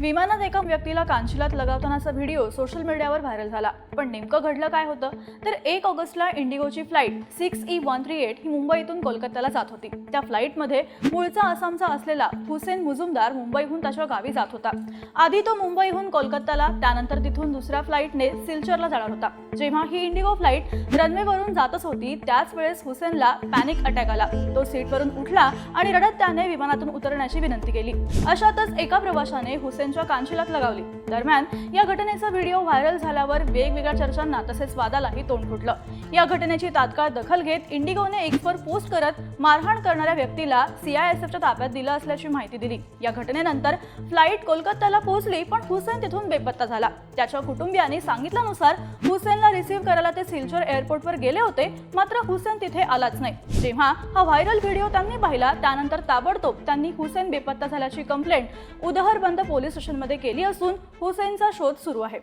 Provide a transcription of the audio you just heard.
विमानात एका व्यक्तीला कांशिलात लगावतानाचा व्हिडिओ सोशल मीडियावर व्हायरल झाला. पण नेमकं घडलं काय होतं? तर एक ऑगस्टला इंडिगोची flight six E one three eight ही मुंबईतून कोलकात्याला जात होती. त्या फ्लाईटमध्ये मूळचा आसामचा असलेला हुसेन मुजुमदार मुंबईहून त्याच्या गावी जात होता. आधी तो मुंबईहून कोलकात्याला त्यानंतर तिथून दुसऱ्या फ्लाईटने सिलचरला जाणार होता. जेव्हा ही इंडिगो फ्लाईट रनवेवरून जातच होती त्याच वेळेस हुसेनला पॅनिक अटॅक आला. तो सीटवरून उठला आणि रडत त्याने विमानातून उतरण्याची विनंती केली. अशातच एका प्रवाशाने हुसेन त्यांच्या कांशिलात लगावली. दरम्यान या घटनेचा व्हिडिओ व्हायरल झाल्यावर वेगवेगळ्या चर्चांना तसेच वादालाही तोंड फुटलं. या घटनेची तात्काळ दखल घेत इंडिगोने एक्सवर पोस्ट करत मारहाण करणाऱ्या व्यक्तीला सीआयएसएफच्या ताब्यात दिलं असल्याची माहिती दिली. या घटनेनंतर फ्लाईट कोलकात्याला पोहोचली पण हुसेन तिथून बेपत्ता झाला. त्याच्या कुटुंबियांनी सांगितल्यानुसार हुसेनला रिसीव्ह करायला ते सिलचर एअरपोर्टवर गेले होते मात्र हुसेन तिथे आलाच नाही. जेव्हा हा व्हायरल व्हिडिओ त्यांनी पाहिला त्यानंतर ताबडतोब त्यांनी हुसेन बेपत्ता झाल्याची कंप्लेंट उदहरबंद पोलीस स्टेशनमध्ये केली असून हुसेनचा शोध सुरू आहे.